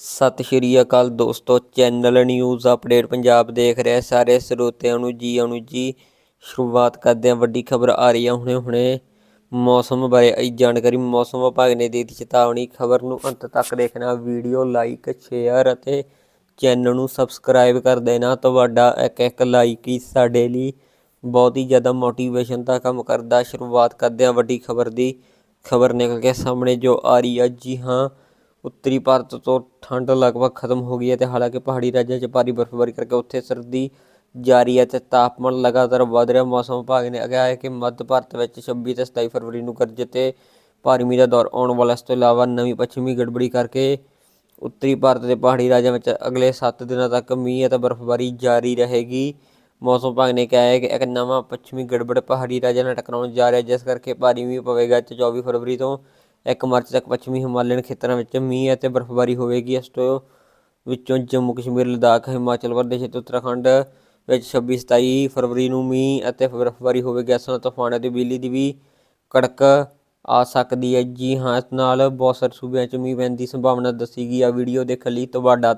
ਸਤਿ ਸ਼੍ਰੀ ਅਕਾਲ ਦੋਸਤੋ, channel news update Punjab ਦੇਖ ਰਹੇ ਸਾਰੇ ਸਰੋਤਿਆਂ ਨੂੰ ਜੀ ਆਇਆਂ ਜੀ ਸ਼ੁਰੂਆਤ ਕਰਦੇ ਹਾਂ। ਵੱਡੀ ਖਬਰ ਆ ਰਹੀ ਹੈ ਹੁਣੇ ਹੁਣੇ ਮੌਸਮ ਬਾਰੇ। ਆਈ ਜਾਣਕਾਰੀ, ਮੌਸਮ ਵਿਭਾਗ ਨੇ ਦੇ ਦਿੱਤੀ ਚੇਤਾਵਨੀ। ਖਬਰ ਨੂੰ ਅੰਤ ਤੱਕ ਦੇਖਣਾ, ਵੀਡੀਓ ਲਾਈਕ, ਸ਼ੇਅਰ ਅਤੇ ਚੈਨਲ ਨੂੰ ਸਬਸਕ੍ਰਾਈਬ ਕਰ ਦੇਣਾ। ਤੁਹਾਡਾ ਇੱਕ ਇੱਕ ਲਾਈਕ ਹੀ ਸਾਡੇ ਲਈ ਬਹੁਤ ਹੀ ਜ਼ਿਆਦਾ ਮੋਟੀਵੇਸ਼ਨ ਦਾ ਕੰਮ ਕਰਦਾ। ਸ਼ੁਰੂਆਤ ਕਰਦੇ ਹਾਂ ਵੱਡੀ ਖਬਰ ਦੀ। ਖਬਰ ਨਿਕਲ ਕੇ ਸਾਹਮਣੇ ਜੋ ਆ ਰਹੀ ਹੈ ਜੀ ਹਾਂ ਉੱਤਰੀ ਭਾਰਤ ਤੋਂ ਠੰਡ ਲਗਭਗ ਖਤਮ ਹੋ ਗਈ ਹੈ ਤੇ ਹਾਲਾਂਕਿ ਪਹਾੜੀ ਰਾਜਾਂ 'ਚ ਭਾਰੀ ਬਰਫ਼ਬਾਰੀ ਕਰਕੇ ਉੱਥੇ ਸਰਦੀ ਜਾਰੀ ਹੈ ਤੇ ਤਾਪਮਾਨ ਲਗਾਤਾਰ ਵਧ ਰਿਹਾ। ਮੌਸਮ ਵਿਭਾਗ ਨੇ ਕਿਹਾ ਹੈ ਕਿ ਮੱਧ ਭਾਰਤ ਵਿੱਚ 26 ਤੇ 27 ਫਰਵਰੀ ਨੂੰ ਗਰਜ ਤੇ ਭਾਰੀ ਮੀਂਹ ਦਾ ਦੌਰ ਆਉਣ ਵਾਲਾ ਇਸ ਤੋਂ ਇਲਾਵਾ ਨਵੀਂ ਪੱਛਮੀ ਗੜਬੜੀ ਕਰਕੇ ਉੱਤਰੀ ਭਾਰਤ ਦੇ ਪਹਾੜੀ ਰਾਜਾਂ ਵਿੱਚ ਅਗਲੇ 7 ਦਿਨਾਂ ਤੱਕ ਮੀਂਹ ਅਤੇ ਬਰਫ਼ਬਾਰੀ ਜਾਰੀ ਰਹੇਗੀ। ਮੌਸਮ ਵਿਭਾਗ ਨੇ ਕਿਹਾ ਹੈ ਕਿ ਇੱਕ ਨਵਾਂ ਪੱਛਮੀ ਗੜਬੜ ਪਹਾੜੀ ਰਾਜਾਂ ਨਾਲ ਟਕਰਾਉਣ ਜਾ ਰਿਹਾ ਜਿਸ ਕਰਕੇ ਭਾਰੀ ਮੀਂਹ ਪਵੇਗਾ ਤੇ 24 ਫਰਵਰੀ ਤੋਂ 1 ਮਾਰਚ ਤੱਕ ਪੱਛਮੀ ਹਿਮਾਲਯਨ ਖੇਤਰਾਂ ਵਿੱਚ ਮੀਂਹ ਅਤੇ ਬਰਫ਼ਬਾਰੀ ਹੋਵੇਗੀ। ਇਸ ਤੋਂ ਵਿੱਚੋਂ ਜੰਮੂ ਕਸ਼ਮੀਰ, ਲਦਾਖ, ਹਿਮਾਚਲ ਪ੍ਰਦੇਸ਼ ਅਤੇ ਉੱਤਰਾਖੰਡ ਵਿੱਚ 26 27 ਫਰਵਰੀ ਨੂੰ ਮੀਂਹ ਅਤੇ ਬਰਫ਼ਬਾਰੀ ਹੋਵੇਗੀ। ਇਸ ਨਾਲ ਤੂਫਾਨ ਅਤੇ ਬਿਜਲੀ ਦੀ ਵੀ ਕੜਕ ਆ ਸਕਦੀ ਹੈ। ਜੀ ਹਾਂ, ਇਸ ਨਾਲ ਬਹੁਤ ਸਾਰੇ ਸੂਬਿਆਂ 'ਚ ਮੀਂਹ ਪੈਣ ਦੀ ਸੰਭਾਵਨਾ ਦੱਸੀ ਗਈ ਆ। ਵੀਡੀਓ ਦੇਖਣ ਲਈ ਤੁਹਾਡਾ